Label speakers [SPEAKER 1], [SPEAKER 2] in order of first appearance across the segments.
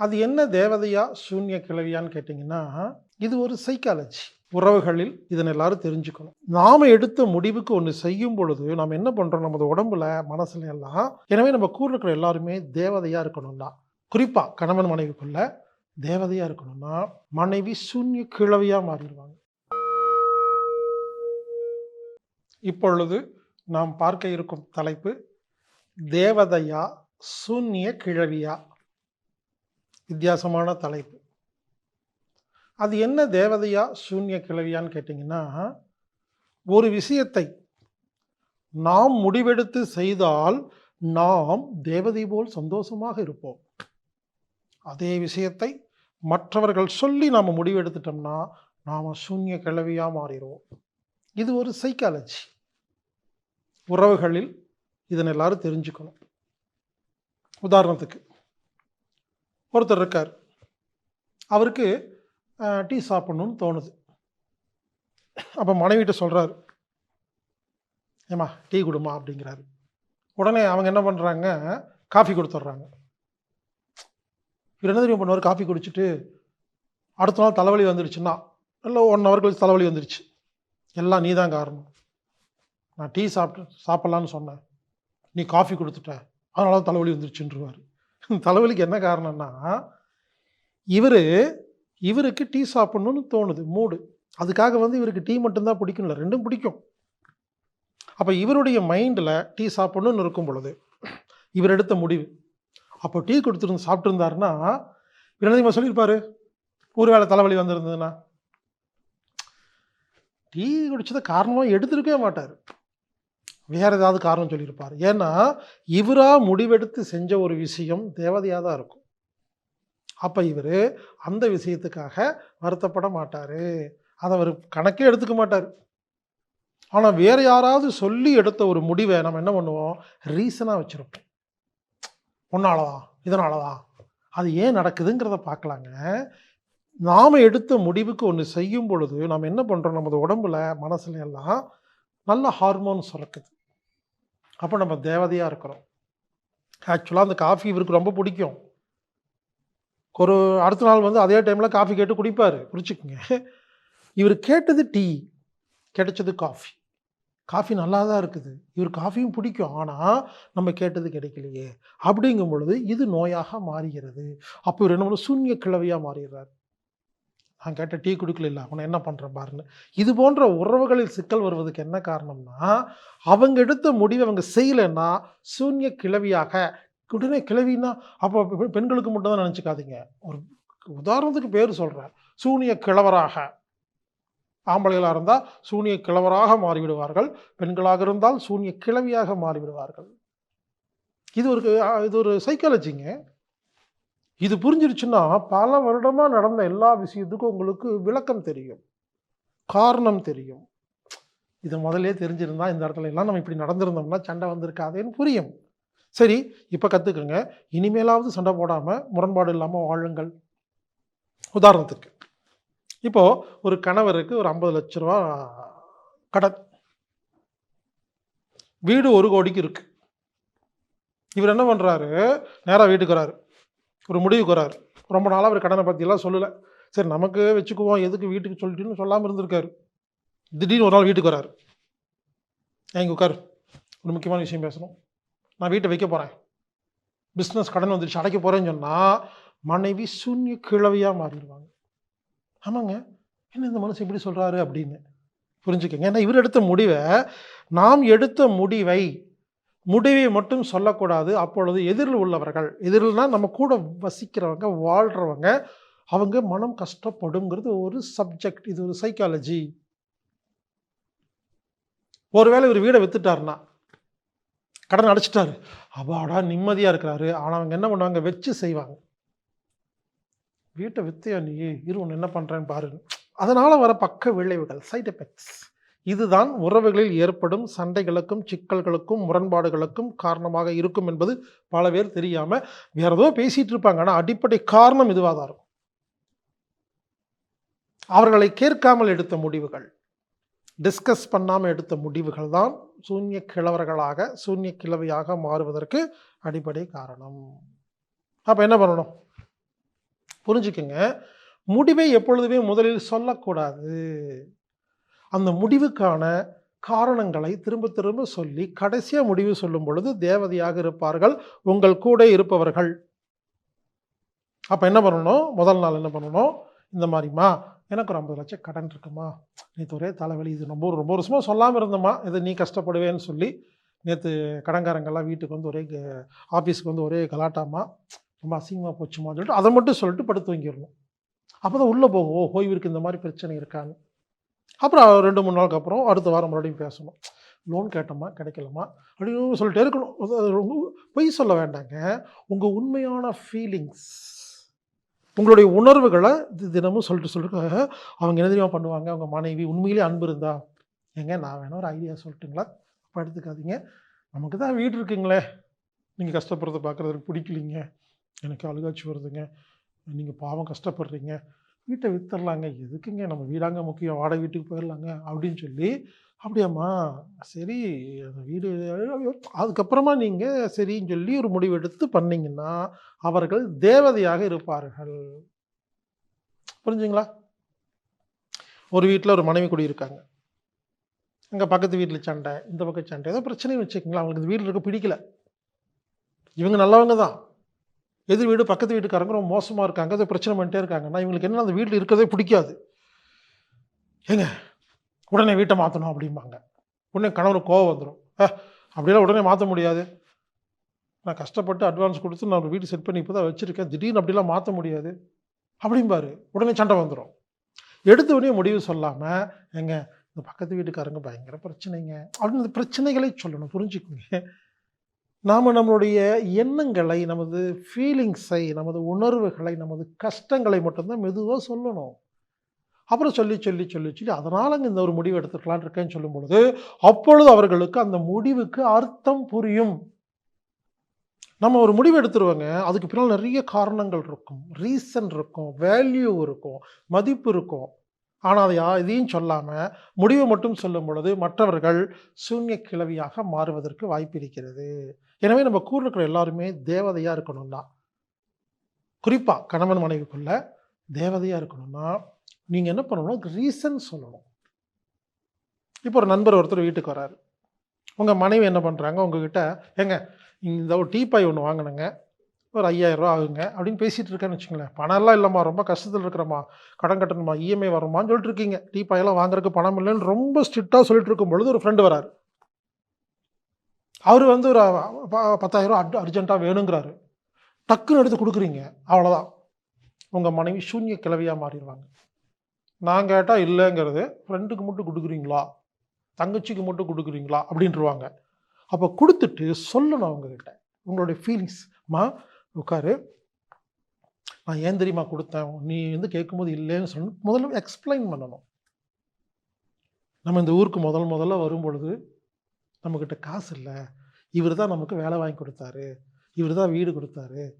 [SPEAKER 1] அது என்ன தேவதையா சூன்ய கிளவியான்னு கேட்டிங்கன்னா இது ஒரு சைக்காலஜி உறவுகளில் இதனை எல்லாரும் தெரிஞ்சுக்கணும். நாம எடுத்த முடிவுக்கு ஒன்று செய்யும் பொழுது நாம் என்ன பண்ணுறோம் நமது உடம்புல மனசுல எல்லாம் எனவே நம்ம கூட இருக்கிற எல்லாருமே தேவதையாக இருக்கணும்னா குறிப்பாக கணவன் மனைவிக்குள்ள தேவதையாக இருக்கணும்னா மனைவி சூன்ய கிழவியாக மாறிடுவாங்க. இப்பொழுது நாம் பார்க்க இருக்கும் தலைப்பு தேவதையா சூன்ய கிழவியா? வித்தியாசமான தலைப்பு. அது என்ன தேவதையா சூன்ய கிழவியான்னு கேட்டிங்கன்னா ஒரு விஷயத்தை நாம் முடிவெடுத்து செய்தால் நாம் தேவதை போல் சந்தோஷமாக இருப்போம். அதே விஷயத்தை மற்றவர்கள் சொல்லி நாம் முடிவெடுத்துட்டோம்னா நாம் சூன்ய கிழவியாக மாறிடுவோம். இது ஒரு சைக்காலஜி உறவுகளில் இதனை எல்லாரும் தெரிஞ்சுக்கணும். உதாரணத்துக்கு ஒருத்தர் இருக்கார். அவருக்கு டீ சாப்பிட்ணுன்னு தோணுது. அப்போ மனைவிட்ட சொல்கிறார் ஏம்மா டீ கொடுமா அப்படிங்கிறாரு. உடனே அவங்க என்ன பண்ணுறாங்க காஃபி கொடுத்துட்றாங்க. இவர் என்ன தெரியும் பண்ணுவார்? காஃபி குடிச்சிட்டு அடுத்த நாள் தலைவலி வந்துடுச்சுன்னா இல்லை ஒன் ஹவர் கழிச்சு தலைவலி வந்துடுச்சு எல்லாம் நீ தான் காரணம். நான் டீ சாப்பிட்டு சாப்பிட்லான்னு சொன்னேன். நீ காஃபி கொடுத்துட்ட. அதனால தான் தலைவலி வந்துருச்சுன்றவார். தலைவலிக்கு என்ன காரணம்னா இவர் இவருக்கு டீ சாப்பிட்ணுன்னு தோணுது மூடு. அதுக்காக வந்து இவருக்கு டீ மட்டும்தான் பிடிக்கும்ல ரெண்டும் பிடிக்கும். அப்போ இவருடைய மைண்டில் டீ சாப்பிட்ணுன்னு இருக்கும் பொழுது இவர் எடுத்த முடிவு. அப்போ டீ கொடுத்துருந்து சாப்பிட்ருந்தாருன்னா இவர் சொல்லியிருப்பாரு? ஒரு வேளை தலைவலி வந்திருந்ததுன்னா. டீ குடிச்சதை காரணமாக எடுத்துருக்கவே மாட்டார். வேறு ஏதாவது காரணம் சொல்லியிருப்பார். ஏன்னா இவராக முடிவெடுத்து செஞ்ச ஒரு விஷயம் தேவதையாக தான் இருக்கும். அப்போ இவர் அந்த விஷயத்துக்காக வருத்தப்பட மாட்டார். அதை அவர் கணக்கே எடுத்துக்க மாட்டார். ஆனால் வேறு யாராவது சொல்லி எடுத்த ஒரு முடிவை நம்ம என்ன பண்ணுவோம்? ரீசனாக வச்சுருப்போம். ஒன்னால தான் இதனால தான் அது ஏன் நடக்குதுங்கிறத பார்க்கலாங்க. நாம் எடுத்த முடிவுக்கு ஒன்று செய்யும் பொழுது நாம் என்ன பண்ணுறோம் நமது உடம்புல மனசுல எல்லாம் நல்ல ஹார்மோன் சுரக்குது. அப்போ நம்ம தேவதையாக இருக்கிறோம். ஆக்சுவலாக அந்த காஃபி இவருக்கு ரொம்ப பிடிக்கும். ஒரு அடுத்த நாள் வந்து அதே டைமில் காஃபி கேட்டு குடிப்பார். குடிச்சுக்குங்க இவர் கேட்டது டீ கிடைச்சது காஃபி காஃபி நல்லா தான் இருக்குது. இவர் காஃபியும் பிடிக்கும். ஆனால் நம்ம கேட்டது கிடைக்கலையே. அப்படிங்கும் பொழுது இது நோயாக மாறுகிறது. அப்போ இவர் என்ன பண்ணும் சூன்ய கிழவியாக மாறிடுறார். நான் கேட்ட டீ குடிக்கல இல்லை அவனை என்ன பண்ணுற பாருன்னு. இது போன்ற உறவுகளில் சிக்கல் வருவதுக்கு என்ன காரணம்னா அவங்க எடுத்த முடிவை அவங்க செய்யலைன்னா சூன்ய கிளவியாக உடனே கிழவின்னா அப்போ பெண்களுக்கு மட்டும் தான் நினச்சிக்காதீங்க. ஒரு உதாரணத்துக்கு பேர் சொல்கிறேன் சூனிய கிழவராக. ஆம்பளைகளாக இருந்தால் சூனிய கிழவராக மாறிவிடுவார்கள். பெண்களாக இருந்தால் சூனிய கிழவியாக மாறிவிடுவார்கள். இது ஒரு இது ஒரு சைக்காலஜிங்க இது புரிஞ்சிருச்சுன்னா பல வருடமாக நடந்த எல்லா விஷயத்துக்கும் உங்களுக்கு விளக்கம் தெரியும். காரணம் தெரியும். இதை முதல்லே தெரிஞ்சிருந்தா இந்த இடத்துல எல்லாம் நம்ம இப்படி நடந்திருந்தோம்னா சண்டை வந்திருக்காதேன்னு புரியும். சரி இப்போ கற்றுக்குங்க இனிமேலாவது சண்டை போடாமல் முரண்பாடு இல்லாமல் வாழுங்கள். உதாரணத்துக்கு இப்போ ஒரு கணவருக்கு ஒரு ஐம்பது லட்ச ரூபா கடன். வீடு ஒரு கோடிக்கு இருக்குது இவர் என்ன பண்ணுறாரு நேராக வீட்டுக்கு வராரு ஒரு முடிவுக்கு வராரு. ரொம்ப நாளாக அவர் கடனை பற்றியெல்லாம் சொல்லலை. சரி நமக்கு வச்சுக்குவோம் எதுக்கு வீட்டுக்கு சொல்லிட்டுன்னு சொல்லாமல் இருந்திருக்காரு. திடீர்னு ஒரு நாள் வீட்டுக்கு வராரு. எங்கள் உட்காரு. ஒரு முக்கியமான விஷயம் பேசணும். நான் வீட்டை வைக்க போகிறேன் பிஸ்னஸ் கடன் வந்துருச்சு அடைக்க போகிறேன்னு சொன்னால் மனைவி சூன்ய கிழவியாக மாறிடுவாங்க. ஆமாங்க. என்ன இந்த மனுஷன் இப்படி சொல்கிறாரு அப்படின்னு. புரிஞ்சுக்கோங்க. ஏன்னா இவர் எடுத்த முடிவை நாம் எடுத்த முடிவை முடிவை மட்டும் சொல்லக்கூடாது. அப்பொழுது எதிரில் உள்ளவர்கள் எதிரில்னால் நம்ம கூட வசிக்கிறவங்க வாழ்கிறவங்க அவங்க மனம் கஷ்டப்படுங்கிறது ஒரு சப்ஜெக்ட் இது ஒரு சைக்காலஜி ஒருவேளை இவர் வீடை வித்துட்டாருன்னா கடன் அடைச்சிட்டாரு. அப்பாடா நிம்மதியாக இருக்கிறாரு. ஆனால் அவங்க என்ன பண்ணுவாங்க? வச்சு செய்வாங்க. வீட்டை வித்தையா நீ இரு ஒன்று என்ன பண்ணுறேன்னு பாருங்க அதனால் வர பக்க விளைவுகள் சைட் எஃபெக்ட்ஸ் இதுதான் உறவுகளில் ஏற்படும் சண்டைகளுக்கும் சிக்கல்களுக்கும் முரண்பாடுகளுக்கும் காரணமாக இருக்கும் என்பது பல பேர் தெரியாமல் வேற ஏதோ பேசிட்டு இருப்பாங்க. ஆனால் அடிப்படை காரணம் இதுவாக தான் இருக்கும். அவர்களை கேட்காமல் எடுத்த முடிவுகள் டிஸ்கஸ் பண்ணாமல் எடுத்த முடிவுகள் தான் சூன்ய கிழவர்களாக சூன்ய கிழவியாக மாறுவதற்கு அடிப்படை காரணம். அப்போ என்ன பண்ணணும்? புரிஞ்சுக்கோங்க. முடிவை எப்பொழுதுமே முதலில் சொல்லக்கூடாது. அந்த முடிவுக்கான காரணங்களை திரும்ப திரும்ப சொல்லி கடைசியாக முடிவு சொல்லும் பொழுது தேவதையாக இருப்பார்கள் உங்கள் கூட இருப்பவர்கள். அப்போ என்ன பண்ணணும்? முதல் நாள் என்ன பண்ணணும்? இந்த மாதிரிம்மா எனக்கு ஒரு ஐம்பது லட்சம் கடன் இருக்குமா? நேற்று ஒரே தலைவலி இது ரொம்ப ரொம்ப வருஷமாக சொல்லாமல் இருந்தம்மா. இது நீ கஷ்டப்படுவேன்னு சொல்லி நேற்று கடன்காரங்கெல்லாம் வீட்டுக்கு வந்து ஒரே க- ஆஃபீஸ்க்கு வந்து ஒரே கலாட்டாமா ரொம்ப அசிங்கமாக போச்சுமான்னு சொல்லிட்டு அதை மட்டும் சொல்லிட்டு படுத்து தூங்கிடணும். அப்போ தான் உள்ளே போகும். ஓ ஓய்விற்கு இந்த மாதிரி பிரச்சனை இருக்கான்னு. அப்புறம் ரெண்டு மூணு நாளுக்கு அப்புறம் அடுத்த வாரம் மறுபடியும் பேசணும். லோன் கேட்டோமா கிடைக்கலமா? அப்படின்னு சொல்லிட்டே இருக்கணும். அது- ரொம்ப- பொய் சொல்ல வேண்டாங்க. உங்கள் உண்மையான ஃபீலிங்ஸ் உங்களுடைய உணர்வுகளை தினமும் சொல்லிட்டு சொல்லிட்டு அவங்க என்ன தெரியுமா பண்ணுவாங்க? அவங்க மனைவி உண்மையிலே அன்பு இருந்தா? ஏங்க நான் வேணா ஒரு ஐடியா சொல்லட்டுங்களா? அப்போ எடுத்துக்காதீங்க. நமக்கு தான் வீடு இருக்குங்களே. நீங்கள் கஷ்டப்படுறத பார்க்குறது பிடிக்கலிங்க. எனக்கு அழுகாச்சி வருதுங்க. நீங்கள் பாவம் கஷ்டப்படுறீங்க. வீட்டை வித்துடலாங்க எதுக்குங்க நம்ம வீடாங்க முக்கியம்? வாடகை வீட்டுக்கு போயிடலாங்க அப்படின்னு சொல்லி அப்படியாம்மா சரி அந்த வீடு அதுக்கப்புறமா நீங்கள் சரின்னு சொல்லி ஒரு முடிவு எடுத்து பண்ணீங்கன்னா அவர்கள் தேவதையாக இருப்பார்கள். புரிஞ்சுங்களா? ஒரு வீட்டில் ஒரு மனைவி குடியிருக்காங்க. அங்கே பக்கத்து வீட்டில் சண்டை இந்த பக்கம் சண்டை. ஏதோ பிரச்சனையும் வச்சுக்கோங்களேன். அவங்களுக்கு இந்த வீட்டில் இருக்க பிடிக்கல. இவங்க நல்லவங்க தான். எதிர் வீடு பக்கத்து வீட்டுக்காரங்க ரொம்ப மோசமாக இருக்காங்க. அதை பிரச்சனை பண்ணிட்டே இருக்காங்கன்னா இவங்களுக்கு என்ன அந்த வீட்டில் இருக்கிறதே பிடிக்காது. ஏங்க உடனே வீட்டை மாற்றணும் அப்படிம்பாங்க. உடனே கணவனுக்கு கோவம் வந்துடும் அப்படியெல்லாம் உடனே மாற்ற முடியாது. நான் கஷ்டப்பட்டு அட்வான்ஸ் கொடுத்து நான் ஒரு வீடு செட் பண்ணி இப்போ தான் வச்சுருக்கேன். திடீர்னு அப்படிலாம் மாற்ற முடியாது. அப்படிம்பாரு. உடனே சண்டை வந்துடும் எடுத்த உடனே முடிவு சொல்லாமல் எங்க இந்த பக்கத்து வீட்டுக்காரங்க பயங்கர பிரச்சனைங்க. அப்படின்னு இந்த பிரச்சனைகளை சொல்லணும். புரிஞ்சுக்குங்க. நாம் நம்மளுடைய எண்ணங்களை நமது ஃபீலிங்ஸை நமது உணர்வுகளை நமது கஷ்டங்களை மட்டும்தான் மெதுவாக சொல்லணும். அப்புறம் சொல்லி சொல்லி சொல்லி சொல்லி அதனால் இந்த ஒரு முடிவு எடுத்துக்கலான்னு இருக்கேன்னு சொல்லும் பொழுது அப்பொழுது அவர்களுக்கு அந்த முடிவுக்கு அர்த்தம் புரியும். நம்ம ஒரு முடிவு எடுத்துருவோங்க. அதுக்கு பின்னால் நிறைய காரணங்கள் இருக்கும். ரீசன் இருக்கும் வேல்யூ இருக்கும் மதிப்பு இருக்கும். ஆனால் அதை இதையும் சொல்லாமல் முடிவை மட்டும் சொல்லும் பொழுது மற்றவர்கள் சூன்ய கிளவியாக மாறுவதற்கு வாய்ப்பு இருக்கிறது. எனவே நம்ம கூட இருக்கிற எல்லாருமே தேவதையாக இருக்கணும்னா குறிப்பாக கணவன் மனைவிக்குள்ள தேவதையாக இருக்கணும்னா நீங்கள் என்ன பண்ணணும்? ரீசன் சொல்லணும். இப்போ ஒரு நண்பர் ஒருத்தர் வீட்டுக்கு வராரு. உங்கள் மனைவி என்ன பண்ணுறாங்க உங்ககிட்ட ஏங்க இந்த ஒரு டீப்பாய் ஒன்று வாங்கினேங்க. ஒரு ஐயாயிரம் ரூபா ஆகுங்க. அப்படின்னு பேசிகிட்டு இருக்கேன்னு வச்சுங்களேன் பணம்லாம் இல்லைம்மா ரொம்ப கஷ்டத்தில் இருக்கிறம்மா. கடன் கட்டணுமா இஎம்ஐ வருமான்னு சொல்லிட்டு இருக்கீங்க. டீப்பாயெல்லாம் வாங்குறதுக்கு பணம் இல்லைன்னு ரொம்ப ஸ்ட்ரிக்டாக சொல்லிட்டு இருக்கும் பொழுது ஒரு ஃப்ரெண்டு வராரு. அவர் வந்து ஒரு ப- பத்தாயிரம் ரூபா அட் அர்ஜென்ட்டாக வேணுங்கிறாரு. டக்குன்னு எடுத்து கொடுக்குறீங்க. அவ்வளோதான் உங்கள் மனைவி சூன்ய கிளவியாக மாறிடுவாங்க. நான் கேட்டால் இல்லைங்கிறது ஃப்ரெண்டுக்கு மட்டும் கொடுக்குறீங்களா? தங்கச்சிக்கு மட்டும் கொடுக்குறீங்களா? அப்படின்ட்டுருவாங்க அப்போ கொடுத்துட்டு சொல்லணும் அவங்கக்கிட்ட உங்களுடைய ஃபீலிங்ஸ் மா உட்காரு. நான் ஏன் தெரியுமா கொடுத்தேன்? நீ வந்து கேட்கும்போது இல்லைன்னு சொல்லணும் முதல்ல எக்ஸ்பிளைன் பண்ணணும். நம்ம இந்த ஊருக்கு முதல் முதல்ல வரும் பொழுது நம்மக்கிட்ட காசு இல்லை. இவர் தான் நமக்கு வேலை வாங்கி கொடுத்தாரு. இவர் தான் வீடு கொடுத்தாரு.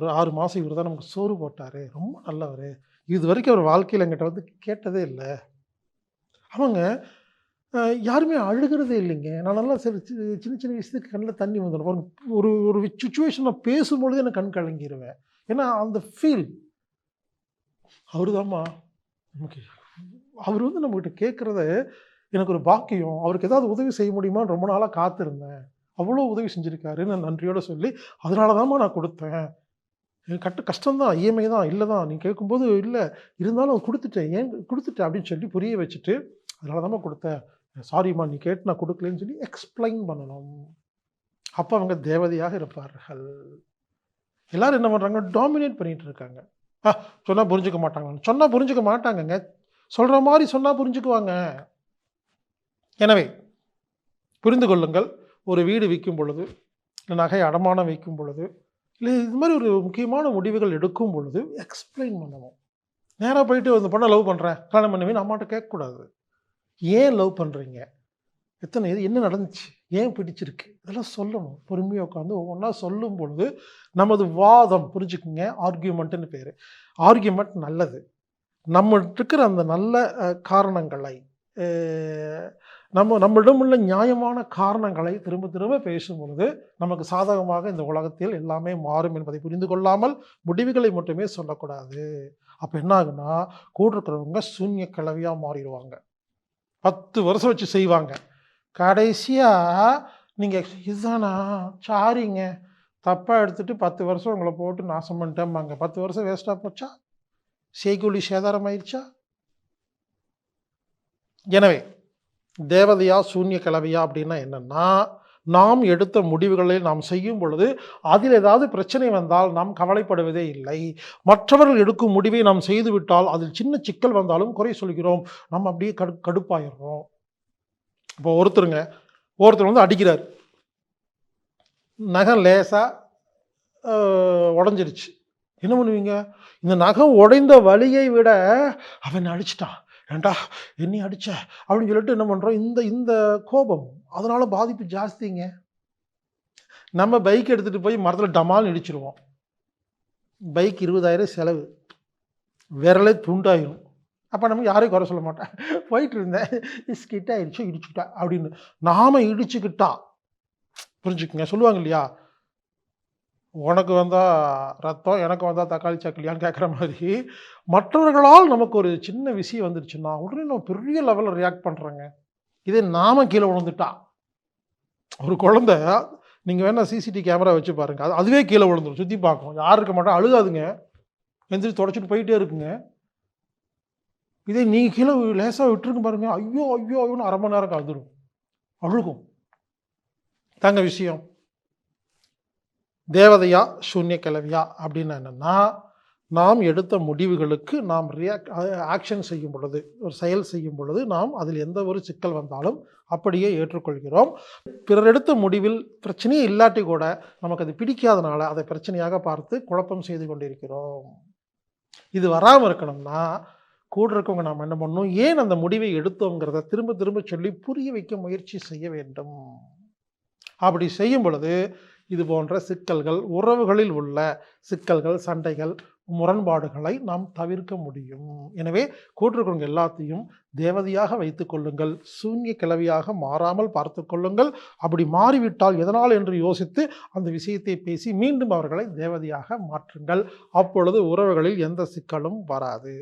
[SPEAKER 1] ஒரு ஆறு மாதம் இவர் தான் நமக்கு சோறு போட்டார். ரொம்ப நல்லவர். இது வரைக்கும் அவர் வாழ்க்கையில் எங்கிட்ட வந்து கேட்டதே இல்லை. அவங்க யாருமே அழுகிறதே இல்லைங்க. நான் நல்லா சரி சி- சின்ன சின்ன விஷயத்துக்கு கண்ணில் தண்ணி வந்துடும். ஒரு ஒரு ஒரு சுச்சுவேஷனில் பேசும்பொழுது எனக்கு கண் கலங்கிடுவேன் ஏன்னா அந்த ஃபீல் அவர் தாம்மா நமக்கு அவர் வந்து நம்மக்கிட்ட கேட்குறத எனக்கு ஒரு பாக்கியம் அவருக்கு ஏதாவது உதவி செய்ய முடியுமான்னு ரொம்ப நாளாக காத்திருந்தேன். அவ்வளோ உதவி செஞ்சுருக்காரு நான் நன்றியோடு சொல்லி அதனால தான்மா நான் கொடுத்தேன். எனக்கு கட்டு கஷ்டம்தான் இஎம்ஐ தான் இல்லை தான். நீ கேட்கும்போது இல்லை இருந்தாலும் கொடுத்துட்டேன் ஏன் கொடுத்துட்டேன் அப்படின்னு சொல்லி புரிய வச்சுட்டு அதனால தான்மா கொடுத்தேன் சாரிம்மா நீ கேட்டு நான் கொடுக்கலன்னு சொல்லி எக்ஸ்பிளைன் பண்ணணும். அப்போ அவங்க தேவதையாக இருப்பார்கள். எல்லாரும் என்ன பண்ணுறாங்க டாமினேட் பண்ணிகிட்டு இருக்காங்க. ஆ சொன்னால் புரிஞ்சுக்க மாட்டாங்க சொன்னால் புரிஞ்சுக்க மாட்டாங்கங்க. சொல்கிற மாதிரி சொன்னால் புரிஞ்சுக்குவாங்க. எனவே புரிந்து கொள்ளுங்கள் ஒரு வீடு விற்கும் பொழுது இல்லை நகை அடமானம் வைக்கும் பொழுது இல்லை இது மாதிரி ஒரு முக்கியமான முடிவுகள் எடுக்கும் பொழுது எக்ஸ்பிளைன் பண்ணணும். நேராக போயிட்டு அந்த பொண்ணை லவ் பண்ணுறேன் கல்யாணம் பண்ணுவேன் அம்மாட்ட கேட்கக்கூடாது. ஏன் லவ் பண்ணுறீங்க எத்தனை இது என்ன நடந்துச்சு? ஏன் பிடிச்சிருக்கு? இதெல்லாம் சொல்லணும். பொறுமையாக உட்காந்து ஒவ்வொன்றா சொல்லும் பொழுது நமது வாதம் புரிஞ்சுக்குங்க ஆர்கியூமெண்ட்டுன்னு பேர். ஆர்கியூமெண்ட் நல்லது. நம்ம இருக்கிற அந்த நல்ல காரணங்களை நம்ம நம்மிடம் உள்ள நியாயமான காரணங்களை திரும்ப திரும்ப பேசும் பொழுது நமக்கு சாதகமாக இந்த உலகத்தில் எல்லாமே மாறும் என்பதை புரிந்து கொள்ளாமல் முடிவுகளை மட்டுமே சொல்லக்கூடாது. அப்போ என்ன ஆகுன்னா கூட இருக்கிறவங்க சூன்ய கிளவியாக மாறிடுவாங்க. பத்து வருஷம் வச்சு செய்வாங்க. கடைசியாக நீங்கள் இதுதானா சாரிங்க. தப்பாக எடுத்துட்டு பத்து வருஷம் உங்களை போட்டு நாசம் பண்ணிட்டேம்பாங்க. பத்து வருஷம் வேஸ்ட்டாக போச்சா? செய்கூலி சேதாரம் ஆயிடுச்சா? எனவே தேவதையா சூன்ய கலவையா அப்படின்னா என்னென்னா நாம் எடுத்த முடிவுகளை நாம் செய்யும் பொழுது அதில் ஏதாவது பிரச்சனை வந்தால் நாம் கவலைப்படுவதே இல்லை. மற்றவர்கள் எடுக்கும் முடிவை நாம் செய்துவிட்டால் அதில் சின்ன சிக்கல் வந்தாலும் குறை சொல்கிறோம். நம்ம அப்படியே கடு கடுப்பாயிடுறோம். இப்போ ஒருத்தருங்க ஒருத்தர் வந்து அடிக்கிறார். நகம் லேசாக உடஞ்சிருச்சு. என்ன பண்ணுவீங்க? இந்த நகம் உடைந்த வழியை விட அவன் அடிச்சிட்டான். ஏண்டா என்னை அடிச்ச? அப்படின்னு சொல்லிட்டு என்ன பண்ணுறோம் இந்த இந்த கோபம். அதனால பாதிப்பு ஜாஸ்திங்க. நம்ம பைக் எடுத்துகிட்டு போய் மரத்தில் டமால்னு இடிச்சிருவோம். பைக் இருபதாயிரம் செலவு. விரலே துண்டாயிரும். அப்போ நம்ம யாரையும் குறை சொல்ல மாட்டேன் போயிட்டு இருந்தேன். ஸ்கிட் ஆயிடுச்சு இடிச்சுட்டா அப்படின்னு. நாம் இடிச்சுக்கிட்டா. புரிஞ்சுக்குங்க. சொல்லுவாங்க இல்லையா? உனக்கு வந்தால் ரத்தம் எனக்கு வந்தால் தக்காளி சக்கலியான்னு கேட்குற மாதிரி மற்றவர்களால் நமக்கு ஒரு சின்ன விஷயம் வந்துருச்சுன்னா உடனே நம்ம பெரிய லெவலில் ரியாக்ட் பண்ணுறோங்க இதே நாம கீழே விழுந்துட்டா. ஒரு குழந்த நீங்கள் வேணால் சிசிடிவி கேமரா வச்சு பாருங்கள் அது அதுவே கீழே விழுந்துடும் சுற்றி பார்க்கும். யார் இருக்க மாட்டோம் அழுகாதுங்க. எந்திரிச்சு தொடச்சிட்டு போயிட்டே இருக்குங்க. இதே நீங்கள் கீழே லேசாக விட்டுருக்கு பாருங்க. ஐயோ ஐயோ ஐயோன்னு அரை மணி நேரம் கலந்துடும் அழுகும். தாங்க விஷயம். தேவதையா சூன்ய கிழவியா அப்படின்னு என்னன்னா நாம் எடுத்த முடிவுகளுக்கு நாம் ரியாக்ட் ஆக்ஷன் செய்யும் பொழுது ஒரு செயல் செய்யும் பொழுது நாம் அதில் எந்த ஒரு சிக்கல் வந்தாலும் அப்படியே ஏற்றுக்கொள்கிறோம். பிறர் எடுத்த முடிவில் பிரச்சனையே இல்லாட்டி கூட நமக்கு அது பிடிக்காதனால அதை பிரச்சனையாக பார்த்து குழப்பம் செய்து கொண்டிருக்கிறோம். இது வராமல் இருக்கணும்னா கூட இருக்கவங்க நாம் என்ன பண்ணணும்? ஏன் அந்த முடிவை எடுத்தோங்கிறத திரும்ப திரும்ப சொல்லி புரிய வைக்க முயற்சி செய்ய வேண்டும். அப்படி செய்யும் பொழுது இது போன்ற சிக்கல்கள் உறவுகளில் உள்ள சிக்கல்கள் சண்டைகள் முரண்பாடுகளை நாம் தவிர்க்க முடியும். எனவே கூற்றுக்கொள்ளுங்க எல்லாத்தையும் தேவதையாக வைத்து கொள்ளுங்கள். சூன்ய கிளவியாக மாறாமல் பார்த்து கொள்ளுங்கள். அப்படி மாறிவிட்டால் எதனால் என்று யோசித்து அந்த விஷயத்தை பேசி மீண்டும் அவர்களை தேவதையாக மாற்றுங்கள். அப்பொழுது உறவுகளில் எந்த சிக்கலும் வராது.